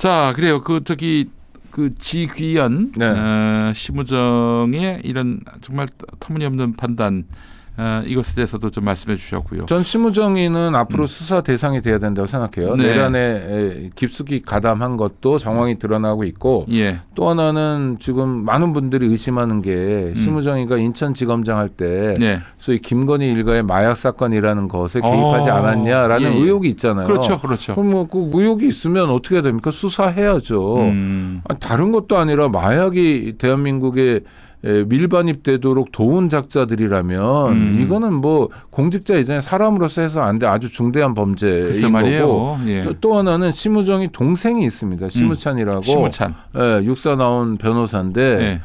자, 그래요. 그 저기 그 지귀현 네. 어, 심우정의 이런 정말 터무니없는 판단 어, 이것에 대해서도 좀 말씀해 주셨고요. 전 심우정이는 앞으로 수사 대상이 돼야 된다고 생각해요. 음. 네. 내란에 에, 깊숙이 가담한 것도 정황이 드러나고 있고 예. 또 하나는 지금 많은 분들이 의심하는 게 심우정이가 인천지검장 할때 네. 소위 김건희 일가의 마약 사건이라는 것에 개입하지 어, 않았냐라는 예, 예. 의혹이 있잖아요. 그렇죠. 그렇죠. 그럼 뭐 그 의혹이 있으면 어떻게 해야 됩니까? 수사해야죠. 음. 아니, 다른 것도 아니라 마약이 대한민국에 에, 밀반입되도록 도운 작자들이라면 음. 이거는 뭐 공직자 이전에 사람으로서 해서 안 돼 아주 중대한 범죄인 거고 말이에요. 예. 또, 또 하나는 심우정이 동생이 있습니다. 심우찬이라고 심우찬. 예, 육사 나온 변호사인데 네.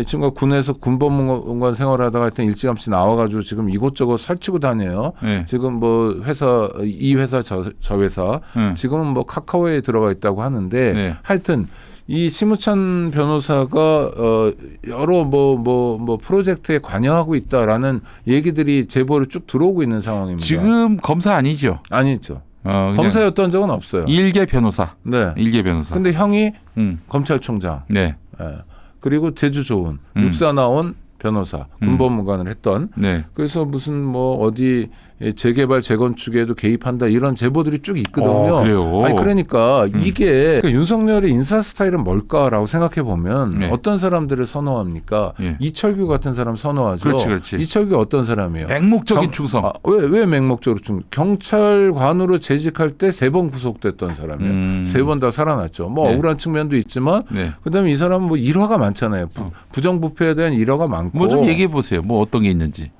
이 친구가 군에서 군법무관 생활하다가 하여튼 일찌감치 나와가지고 지금 이곳저곳 설치고 다녀요. 네. 지금 뭐 회사 이 회사 저, 저 회사 네. 지금은 뭐 카카오에 들어가 있다고 하는데 네. 하여튼 이 심우찬 변호사가 어 여러 뭐뭐 뭐 프로젝트에 관여하고 있다라는 얘기들이 제보를 쭉 들어오고 있는 상황입니다. 지금 검사 아니죠? 아니죠. 어, 검사였던 적은 없어요. 일개 변호사. 네. 일개 변호사. 근데 형이 음. 검찰총장. 네. 예. 그리고 제주 좋은 음. 육사 나온 변호사 군법무관을 했던 네. 그래서 무슨 뭐 어디 재개발 재건축에도 개입한다 이런 제보들이 쭉 있거든요. 어, 그래요? 음. 아니 그러니까 이게 그 윤석열의 인사 스타일은 뭘까라고 생각해 보면 네. 어떤 사람들을 선호합니까? 예. 이철규 같은 사람 선호하죠. 그렇지, 그렇지. 이철규 어떤 사람이에요? 맹목적인 경- 충성. 아, 왜, 왜 맹목적으로 충? 경찰관으로 재직할 때 세 번 구속됐던 사람이에요. 음. 세번 다 살아났죠. 뭐 네. 억울한 측면도 있지만 네. 그다음에 이 사람은 뭐 일화가 많잖아요. 부, 부정부패에 대한 일화가 많고 뭐 좀 얘기해 보세요. 뭐 어떤 게 있는지.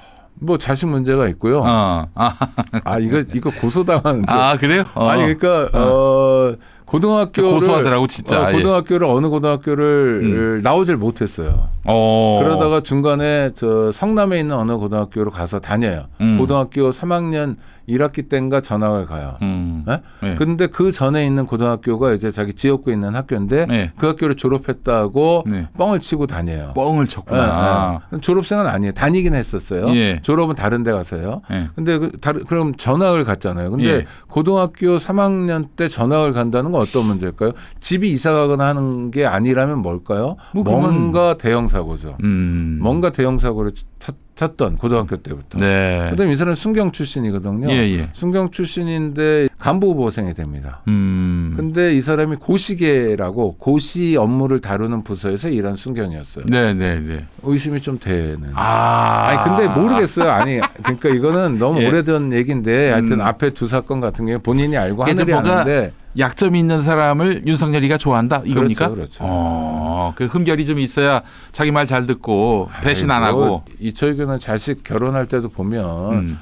뭐 자신 문제가 있고요. 아, 아, 아 이거 이거 고소당하는데. 아 그래요? 어. 아니 그러니까 어, 고등학교를 고소하더라고, 진짜. 어, 예. 고등학교를 어느 고등학교를 나오질 못했어요. 어. 그러다가 중간에 저 성남에 있는 어느 고등학교로 가서 다녀요. 음. 고등학교 3학년 1학기 때인가 전학을 가요. 음. 예? 네. 근데 그 전에 있는 고등학교가 이제 자기 지역구에 있는 학교인데 네. 그 학교를 졸업했다고 네. 뻥을 치고 다녀요. 뻥을 예, 쳤구나. 예. 졸업생은 아니에요. 다니긴 했었어요. 예. 졸업은 다른 데 가서요. 예. 근데 그 다른 그럼 전학을 갔잖아요. 근데 예. 고등학교 3학년 때 전학을 간다는 건 어떤 문제일까요? 집이 이사 가거나 하는 게 아니라면 뭘까요? 뭐 뭔가 대형 사고죠. 음. 뭔가 대형 사고를 쳤, 쳤던 고등학교 때부터. 네. 그다음에 이 사람은 순경 출신이거든요. 예, 예. 순경 출신인데 간부 보생이 됩니다. 음. 근데 이 사람이 고시계라고 고시 업무를 다루는 부서에서 일한 순경이었어요. 네, 네, 네. 의심이 좀 되는. 아. 아니 근데 모르겠어요. 아니 그러니까 이거는 너무 예. 오래전 얘기인데 하여튼 음. 앞에 두 사건 같은 경우 본인이 알고 하늘이 아는데 약점이 있는 사람을 윤석열이가 좋아한다 이겁니까? 그렇죠, 그렇죠. 어, 그 흠결이 좀 있어야 자기 말 잘 듣고 배신 안 아이고, 하고. 이철규는 자식 결혼할 때도 보면 음.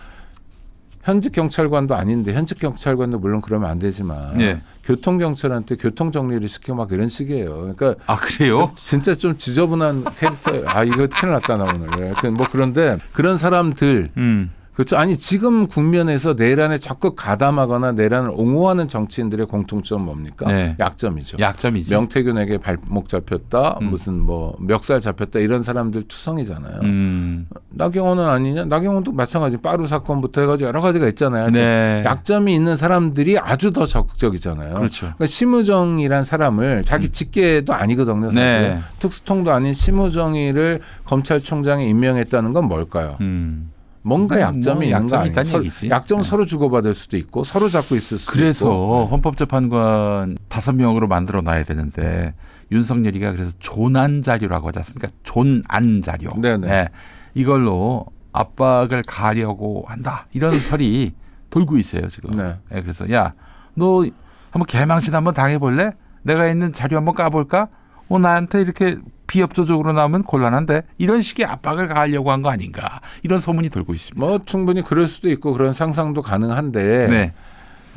현직 경찰관도 아닌데 현직 경찰관도 물론 그러면 안 되지만 예. 교통 경찰한테 교통 정리를 시키고 막 이런 식이에요. 그러니까 아 그래요? 진짜 좀 지저분한 캐릭터. 아 이거 큰일 났다 나 오늘. 하여튼 뭐 그런데 그런 사람들 음. 그렇죠. 아니 지금 국면에서 내란에 적극 가담하거나 내란을 옹호하는 정치인들의 공통점 뭡니까? 네. 약점이죠. 약점이지. 명태균에게 발목 잡혔다, 음. 무슨 뭐 멱살 잡혔다 이런 사람들 투성이잖아요. 음. 나경원은 아니냐? 나경원도 마찬가지. 빠루 사건부터 해가지고 여러 가지가 있잖아요. 네. 약점이 있는 사람들이 아주 더 적극적이잖아요. 그렇죠. 그러니까 심우정이란 사람을 자기 직계도 아니거든요. 사실 네. 특수통도 아닌 심우정이를 검찰총장에 임명했다는 건 뭘까요? 음. 뭔가 뭐 약점이 있는 거 약점이 아니에요? 있다는 서로-. 약점 은 네. 서로 주고받을 수도 있고 서로 잡고 있을 수도 그래서 있고. 헌법재판관 다섯 명으로 만들어 놔야 되는데 윤석열이가 그래서 존안 자료라고 하지 않습니까? 존안 자료. 네네. 이걸로 압박을 가려고 한다. 이런 설이 돌고 있어요 지금. 네. 네, 그래서 야 너 한번 개망신 한번 당해볼래? 내가 있는 자료 한번 까볼까? 어 나한테 이렇게 비협조적으로 나오면 곤란한데 이런 식의 압박을 가하려고 한 거 아닌가 이런 소문이 돌고 있습니다. 뭐 충분히 그럴 수도 있고 그런 상상도 가능한데 네,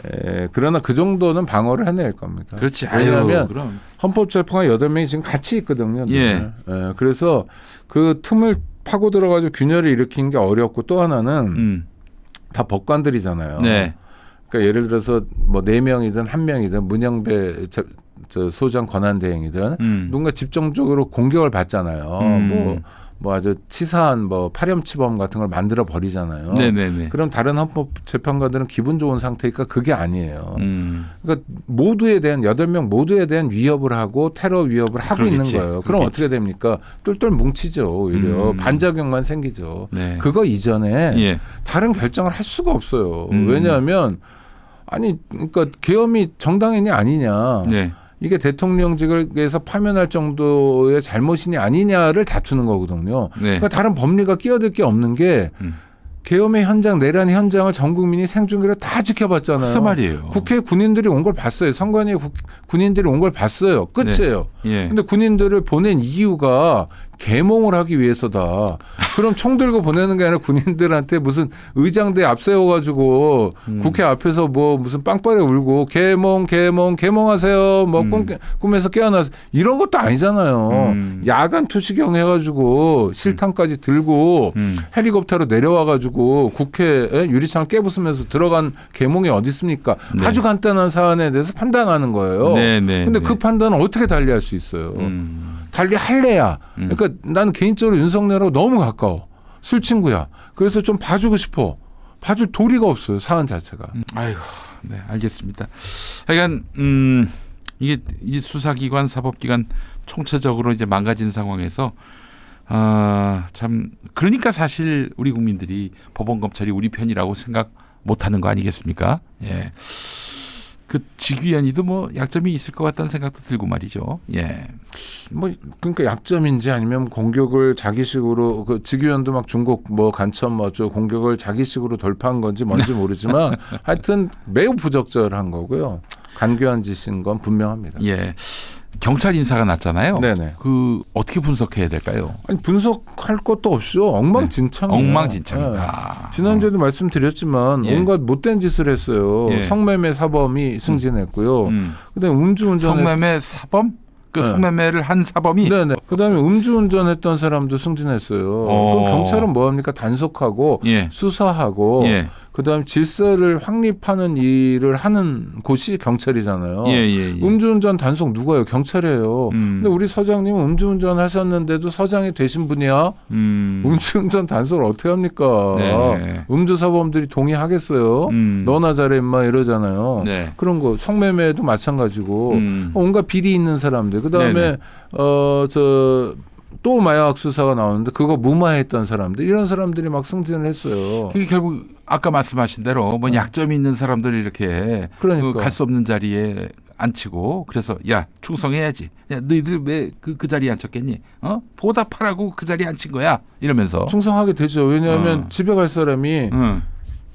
에, 그러나 그 정도는 방어를 해낼 겁니다. 그렇지. 왜냐하면 아유. 헌법재판관 여덟 명이 지금 같이 있거든요. 예. 늘. 에, 그래서 그 틈을 파고 들어가지고 균열을 일으킨 게 어렵고 또 하나는 음, 다 법관들이잖아요. 네, 그러니까 예를 들어서 뭐 네 명이든 한 명이든 문영배 저, 저 소장 권한 대행이든 음, 누군가 집중적으로 공격을 받잖아요. 음. 뭐, 뭐 아주 치사한 뭐 파렴치범 같은 걸 만들어 버리잖아요. 네네네. 그럼 다른 헌법 재판관들은 기분 좋은 상태니까 그게 아니에요. 음. 그러니까 모두에 대한 여덟 명 모두에 대한 위협을 하고 테러 위협을 하고 그러겠지. 있는 거예요. 그럼 그러겠지. 어떻게 됩니까? 똘똘 뭉치죠. 오히려 음. 반작용만 생기죠. 네. 그거 이전에 예. 다른 결정을 할 수가 없어요. 음. 왜냐하면 아니 그러니까 계엄이 정당인이 아니냐. 네. 이게 대통령직에서 파면할 정도의 잘못이냐 아니냐를 다투는 거거든요. 네. 그러니까 다른 법리가 끼어들 게 없는 게 음. 계엄의 현장 내란 현장을 전 국민이 생중계로 다 지켜봤잖아요. 글쎄 말이에요. 국회 군인들이 온 걸 봤어요. 선관위 국- 군인들이 온 걸 봤어요. 끝이에요. 예. 근데 군인들을 보낸 이유가 계몽을 하기 위해서다. 그럼 총 들고 보내는 게 아니라 군인들한테 무슨 의장대 앞세워가지고 음. 국회 앞에서 뭐 무슨 빵빠레 울고 계몽 계몽 계몽하세요. 뭐 음. 꿈, 꿈에서 깨어나서 이런 것도 아니잖아요. 음. 야간 투시경 해가지고 실탄까지 들고 음. 헬리콥터로 내려와가지고 국회에 유리창을 깨부수면서 들어간 계몽이 어디 있습니까? 네. 아주 간단한 사안에 대해서 판단하는 거예요. 네 네. 근데 그 판단은 어떻게 달리할 수 있어요? 음. 달리 할래야. 음. 그러니까 나는 개인적으로 윤석열하고 너무 가까워. 술 친구야. 그래서 좀 봐주고 싶어. 봐줄 도리가 없어요. 사안 자체가. 음, 아이고, 네, 알겠습니다. 하여간 음, 이게 이 수사기관, 사법기관 총체적으로 이제 망가진 상황에서 아, 참 그러니까 사실 우리 국민들이 법원 검찰이 우리 편이라고 생각 못하는 거 아니겠습니까? 예. 그 직위원이도 뭐 약점이 있을 것 같다는 생각도 들고 말이죠. 예. 뭐 그러니까 약점인지 아니면 공격을 자기식으로 그 직위원도 막 중국 뭐 간첩 뭐저 공격을 자기식으로 돌파한 건지 뭔지 모르지만 하여튼 매우 부적절한 거고요. 간교한 짓인 건 분명합니다. 예. 경찰 인사가 났잖아요. 네네. 그 어떻게 분석해야 될까요? 아니 분석할 것도 없죠. 엉망진창이에요. 네. 엉망진창이다. 지난주에도 말씀드렸지만 예. 온갖 못된 짓을 했어요. 예. 성매매 사범이 승진했고요. 음. 그다음에 음주운전 성매매 사범? 그 네. 성매매를 한 사범이 네네. 그다음에 음주운전했던 사람도 승진했어요. 어. 그럼 경찰은 뭐 합니까? 단속하고 예. 수사하고 예. 그다음에 질서를 확립하는 일을 하는 곳이 경찰이잖아요. 예, 예, 예. 음주운전 단속 누가요? 경찰이에요. 음. 근데 우리 서장님은 음주운전 하셨는데도 서장이 되신 분이야. 음. 음주운전 단속을 어떻게 합니까? 네. 음주사범들이 동의하겠어요? 음. 너나 잘해 임마 이러잖아요. 네. 그런 거 성매매도 마찬가지고 음. 온갖 비리 있는 사람들. 그다음에. 어저 또 마약 수사가 나오는데 그거 무마했던 사람들 이런 사람들이 막 승진을 했어요. 그게 결국 아까 말씀하신 대로 뭐 약점이 있는 사람들 이렇게 네. 그러니까. 갈수 없는 자리에 앉히고 그래서 야 충성해야지. 야 너희들 왜그그 자리에 앉혔겠니? 어 보답하라고 그 자리에 앉힌 거야. 이러면서. 충성하게 되죠. 왜냐하면 어. 집에 갈 사람이 응.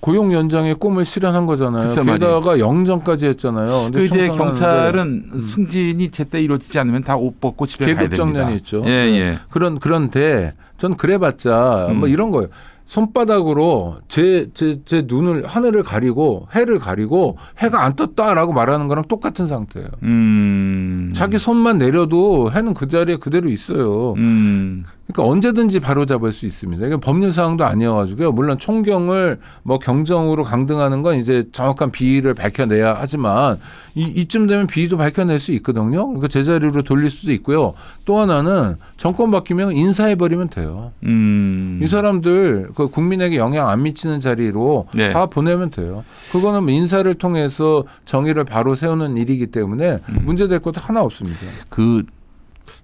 고용 연장의 꿈을 실현한 거잖아요. 게다가 영정까지 했잖아요. 그 이제 경찰은 승진이 제때 이루어지지 않으면 다 옷 벗고 집에 가야 계급 됩니다. 정년이 있죠. 예, 네. 예. 그런 그런데 전 그래봤자 음. 뭐 이런 거예요. 손바닥으로 제 제 제 눈을 하늘을 가리고 해를 가리고 해가 안 떴다라고 말하는 거랑 똑같은 상태예요. 음. 자기 손만 내려도 해는 그 자리에 그대로 있어요. 음. 그러니까 언제든지 바로 잡을 수 있습니다. 이게 법률 사항도 아니어가지고요. 물론 총경을 뭐 경정으로 강등하는 건 이제 정확한 비위를 밝혀내야 하지만 이, 이쯤 되면 비위도 밝혀낼 수 있거든요. 그러니까 제자리로 돌릴 수도 있고요. 또 하나는 정권 바뀌면 인사해버리면 돼요. 음. 이 사람들 그 국민에게 영향 안 미치는 자리로 네. 다 보내면 돼요. 그거는 뭐 인사를 통해서 정의를 바로 세우는 일이기 때문에 음. 문제될 것도 하나 없습니다. 그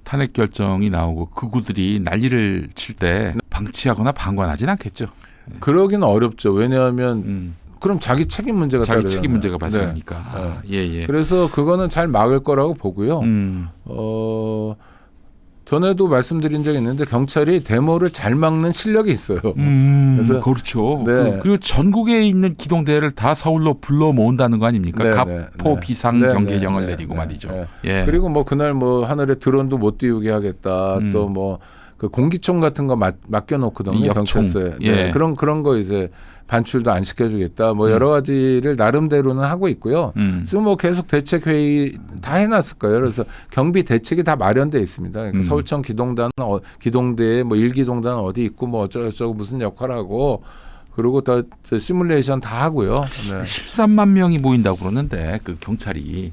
탄핵 결정이 나오고 극우들이 난리를 칠 때 방치하거나 방관하진 않겠죠. 그러기는 어렵죠. 왜냐하면 음. 그럼 자기 책임 문제가 자기 따르잖아요. 책임 문제가 네. 발생하니까. 예, 예. 그래서 그거는 잘 막을 거라고 보고요. 음. 어 전에도 말씀드린 적이 있는데 경찰이 데모를 잘 막는 실력이 있어요. 음, 그래서- 그렇죠. 네. 그, 그리고 전국에 있는 기동대를 다 서울로 불러 모은다는 거 아닙니까? 네, 갑포 네, 네. 비상 네, 경계령을 네, 네, 내리고 네, 말이죠. 네. 예. 그리고 뭐 그날 뭐 하늘에 드론도 못 띄우게 하겠다. 음. 또뭐 그 공기총 같은 거 맡, 맡겨놓거든요. 역총. 경찰서에. 예. 네, 그런 그런 거 이제 반출도 안 시켜주겠다. 뭐 음. 여러 가지를 나름대로는 하고 있고요. 음. 지금 뭐 계속 대책 회의 다 해놨을 거예요. 그래서 경비 대책이 다 마련돼 있습니다. 그러니까 음. 서울청 기동단 어, 기동대에 뭐 일기동단 어디 있고 뭐 어쩌고저쩌고 무슨 역할하고 그리고 다저 시뮬레이션 다 하고요. 네. 13만 명이 모인다고 그러는데 그 경찰이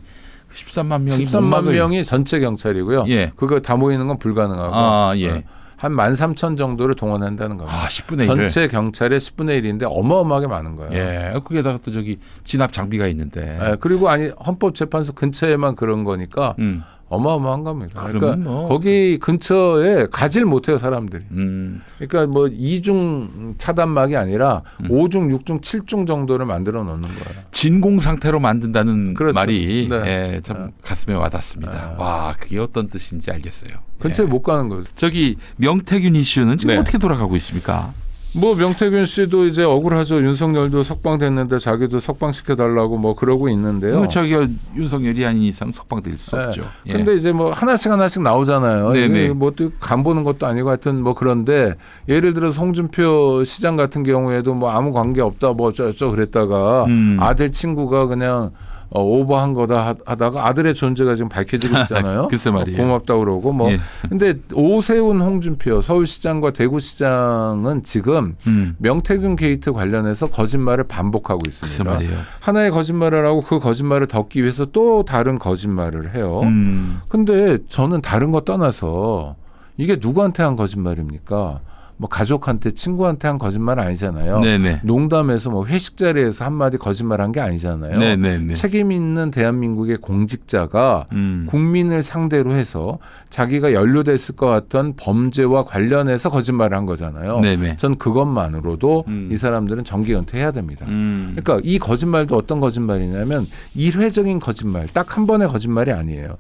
13만 명이 못 13만 막을- 명이 전체 경찰이고요. 예. 그거 다 모이는 건 불가능하고 아, 예. 네. 한 13,000 정도를 동원한다는 겁니다. 아, 10분의 1을. 전체 경찰의 10분의 1인데 어마어마하게 많은 거예요. 예. 거기에다가 또 저기 진압 장비가 있는데. 예, 그리고 아니 헌법재판소 근처에만 그런 거니까 음. 어마어마한 겁니다. 그러면 그러니까 뭐. 거기 근처에 가질 못해요 사람들이. 음. 그러니까 뭐 이중 차단막이 아니라 음. 오 5중, 6중, 7중 정도를 만들어 놓는 거예요. 진공 상태로 만든다는 그렇죠. 말이 네. 예, 참 네. 가슴에 와닿습니다. 네. 와, 그게 어떤 뜻인지 알겠어요. 근처에 예. 못 가는 거죠. 저기 명태균 이슈는 지금 네. 어떻게 돌아가고 있습니까? 뭐 명태균 씨도 이제 억울하죠. 윤석열도 석방됐는데 자기도 석방시켜 달라고 뭐 그러고 있는데요. 그 저기 윤석열이 아닌 이상 석방될 수 네. 없죠. 예. 근데 이제 뭐 하나씩 하나씩 나오잖아요. 네네. 뭐또 간 보는 것도 아니고 하여튼 뭐 그런데 예를 들어 송준표 시장 같은 경우에도 뭐 아무 관계 없다 뭐 어쩌고 그랬다가 음. 아들 친구가 그냥 어, 오버한 거다 하- 하다가 아들의 존재가 지금 밝혀지고 있잖아요. 글쎄 말이에요. 어, 고맙다 그러고 뭐. 예. 근데 오세훈 홍준표 서울시장과 대구시장은 지금 음. 명태균 게이트 관련해서 거짓말을 반복하고 있습니다. 말이에요. 하나의 거짓말을 하고 그 거짓말을 덮기 위해서 또 다른 거짓말을 해요. 음. 근데 저는 다른 거 떠나서 이게 누구한테 한 거짓말입니까? 뭐 가족한테 친구한테 한 거짓말 아니잖아요. 네네. 농담에서 뭐 회식 자리에서 한 마디 거짓말한 게 아니잖아요. 네네네. 책임 있는 대한민국의 공직자가 음. 국민을 상대로 해서 자기가 연루됐을 것 같은 범죄와 관련해서 거짓말을 한 거잖아요. 네네. 전 그것만으로도 음. 이 사람들은 정기 은퇴해야 됩니다. 음. 그러니까 이 거짓말도 어떤 거짓말이냐면 일회적인 거짓말, 딱 한 번의 거짓말이 아니에요.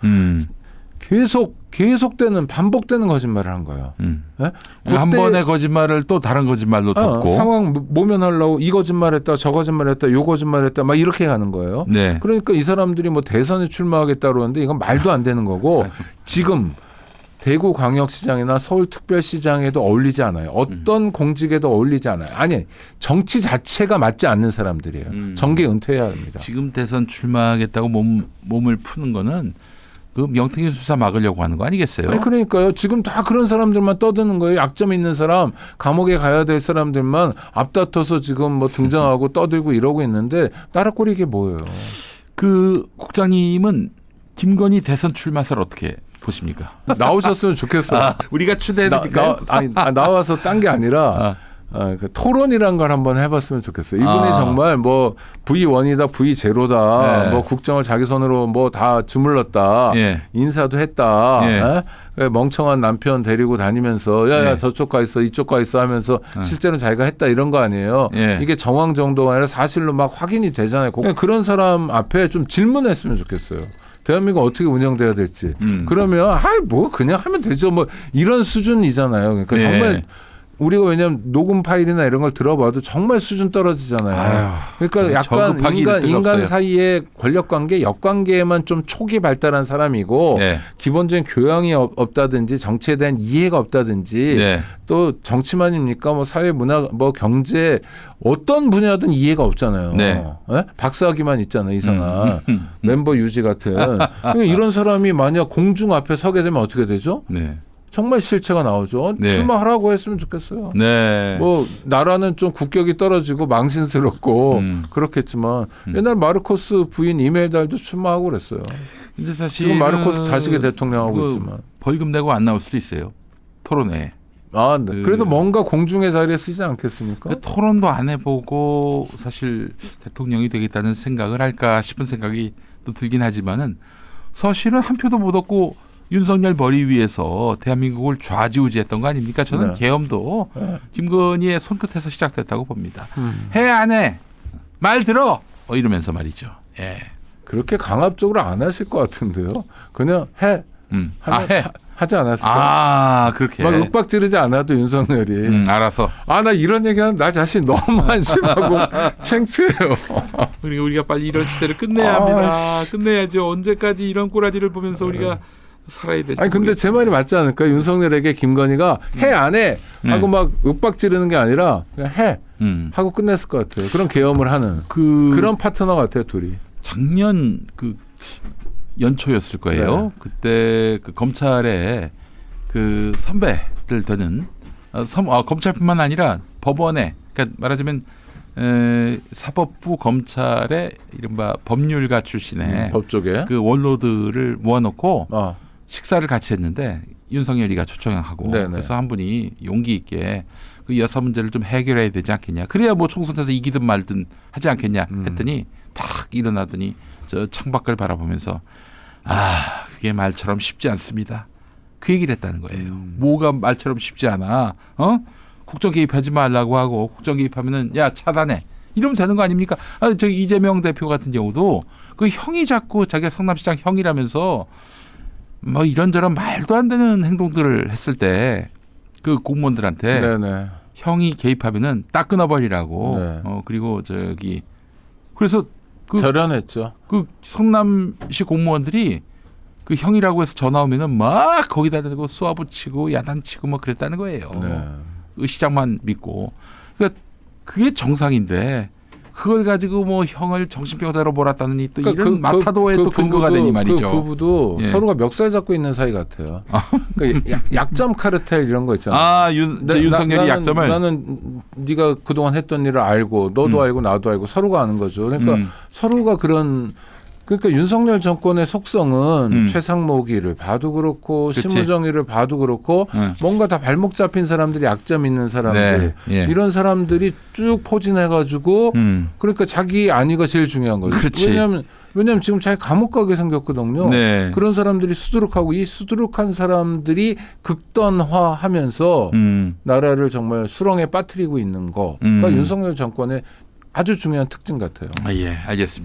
음. 계속 계속되는 반복되는 거짓말을 한 거예요. 음. 예? 한 번의 거짓말을 또 다른 거짓말로 어, 덮고. 상황 모- 모면하려고 이 거짓말했다, 저 거짓말했다, 요 거짓말했다, 막 이렇게 가는 거예요. 네. 그러니까 이 사람들이 뭐 대선에 출마하겠다 그러는데 이건 말도 안 되는 거고 지금 대구광역시장이나 서울특별시장에도 어울리지 않아요. 어떤 음. 공직에도 어울리지 않아요. 아니 정치 자체가 맞지 않는 사람들이에요. 음. 정계 은퇴해야 합니다. 지금 대선 출마하겠다고 몸, 몸을 푸는 거는 그 명태균 수사 막으려고 하는 거 아니겠어요? 아니, 그러니까요. 지금 다 그런 사람들만 떠드는 거예요. 약점 있는 사람, 감옥에 가야 될 사람들만 앞다퉈서 지금 뭐 등장하고 떠들고 이러고 있는데 나라 꼴이 이게 뭐예요? 그 국장님은 김건희 대선 출마설 어떻게 보십니까? 나오셨으면 좋겠어요. 아, 우리가 나, 추대해드릴까요? 나, 아니, 아, 나와서 딴 게 아니라 아, 아, 그 토론이란 걸 한번 해봤으면 좋겠어요. 이분이 아. 정말 뭐 V1이다, V0다, 네. 뭐 국정을 자기 손으로 뭐 다 주물렀다, 예. 인사도 했다, 예. 에? 그 멍청한 남편 데리고 다니면서 야야 예. 저쪽 가 있어, 이쪽 가 있어 하면서 예. 실제로는 자기가 했다 이런 거 아니에요. 예. 이게 정황 정도가 아니라 사실로 막 확인이 되잖아요. 그런 사람 앞에 좀 질문했으면 좋겠어요. 대한민국 어떻게 운영돼야 될지. 음. 그러면 아이 뭐 그냥 하면 되죠. 뭐 이런 수준이잖아요. 그러니까 네. 정말 우리가 왜냐하면 녹음 파일이나 이런 걸 들어봐도 정말 수준 떨어지잖아요. 아유, 그러니까 저- 약간 인간, 인간. 사이의 권력 관계, 역 관계에만 좀 초기 발달한 사람이고 네. 기본적인 교양이 없- 없다든지 정치에 대한 이해가 없다든지 네. 또 정치만입니까? 뭐 사회 문화 뭐 경제 어떤 분야든 이해가 없잖아요. 네. 예? 박사학위만 있잖아요. 이상한 음. 멤버 유지 같은 그러니까 이런 사람이 만약 공중 앞에 서게 되면 어떻게 되죠? 네. 정말 실체가 나오죠. 네. 출마하라고 했으면 좋겠어요. 네. 뭐 나라는 좀 국격이 떨어지고 망신스럽고 음. 그렇겠지만 음. 옛날 마르코스 부인 이멜달도 출마하고 그랬어요. 근데 사실 지금 마르코스 자식이 대통령 하고 그 있지만. 벌금 내고 안 나올 수도 있어요. 토론회. 아, 네. 그- 그래도 뭔가 공중의 자리에 쓰지 않겠습니까? 근데 토론도 안 해보고 사실 대통령이 되겠다는 생각을 할까 싶은 생각이 또 들긴 하지만은 사실은 한 표도 못 얻고 윤석열 머리 위에서 대한민국을 좌지우지했던 거 아닙니까? 저는 네. 계엄도 네. 김건희의 손끝에서 시작됐다고 봅니다. 음. 해안 해? 말 들어? 어, 이러면서 말이죠. 예. 그렇게 강압적으로 안 하실 것 같은데요. 그냥 해 음. 아, 하면 해. 하- 하지 않았을까? 아, 그렇게. 막 윽박 지르지 않아도 윤석열이 음, 알아서. 아 나 이런 얘기하면 나 자신 너무 안심하고 창피해요. 우리가 우리가 빨리 이런 시대를 끝내야 아, 합니다. 끝내야죠. 언제까지 이런 꼬라지를 보면서 우리가 살아야 될지. 아니 근데 제 말이 맞지 않을까요? 윤석열에게 김건희가 해 안해 하고 음. 막 윽박 지르는 게 아니라 그냥 해 음. 하고 끝냈을 것 같아요. 그런 계엄을 하는 그 그런 파트너 같아요 둘이. 작년 그 연초였을 거예요. 네. 그때 그 검찰에 그 선배들 되는 어, 섬, 아, 검찰뿐만 아니라 법원에 그러니까 말하자면 에, 사법부 검찰의 이른바 법률가 출신의 법 쪽에. 그 원로들을 모아놓고 어. 식사를 같이 했는데 윤석열이가 초청하고 네네. 그래서 한 분이 용기 있게 그 여사 문제를 좀 해결해야 되지 않겠냐. 그래야 뭐 총선에서 이기든 말든 하지 않겠냐 음. 했더니 탁 일어나더니 저 창밖을 바라보면서 아 그게 말처럼 쉽지 않습니다. 그 얘기를 했다는 거예요. 음. 뭐가 말처럼 쉽지 않아. 어? 국정 개입하지 말라고 하고 국정 개입하면은 야 차단해. 이러면 되는 거 아닙니까? 아, 저 이재명 대표 같은 경우도 그 형이 자꾸 자기가 성남시장 형이라면서 뭐 이런저런 말도 안 되는 행동들을 했을 때 그 공무원들한테 네네. 형이 개입하면은 딱 끊어버리라고. 네. 어 그리고 저기 그래서 그, 절연했죠. 그 성남시 공무원들이 그 형이라고 해서 전화 오면은 막 거기다 대고 쏘아붙이고 야단치고 뭐 그랬다는 거예요. 네. 그 시장만 믿고. 그러니까 그게 정상인데 그걸 가지고 뭐 형을 정신병자로 몰았다느니 또 그러니까 이런 그- 마타도의 그또 근거가 부부도- 되니 말이죠. 그 부부도 예. 서로가 멱살 잡고 있는 사이 같아요. 그러니까 약- 약점 카르텔 이런 거 있잖아요. 아, 윤, 저 나- 윤석열이 나는- 약점을 나는 네가 그동안 했던 일을 알고 너도 음. 알고 나도 알고 서로가 아는 거죠. 그러니까 음. 서로가 그런 그러니까 윤석열 정권의 속성은 음. 최상목이를 봐도 그렇고 그치. 심우정이를 봐도 그렇고 응. 뭔가 다 발목 잡힌 사람들이 약점 있는 사람들 네. 예. 이런 사람들이 쭉 포진해가지고 음. 그러니까 자기 안위가 제일 중요한 거죠. 그렇지. 왜냐하면 왜냐하면 지금 자기 감옥 가게 생겼거든요. 네. 그런 사람들이 수두룩하고 이 수두룩한 사람들이 극단화하면서 음. 나라를 정말 수렁에 빠뜨리고 있는 거가 음. 윤석열 정권의 아주 중요한 특징 같아요. 아, 예, 알겠습니다.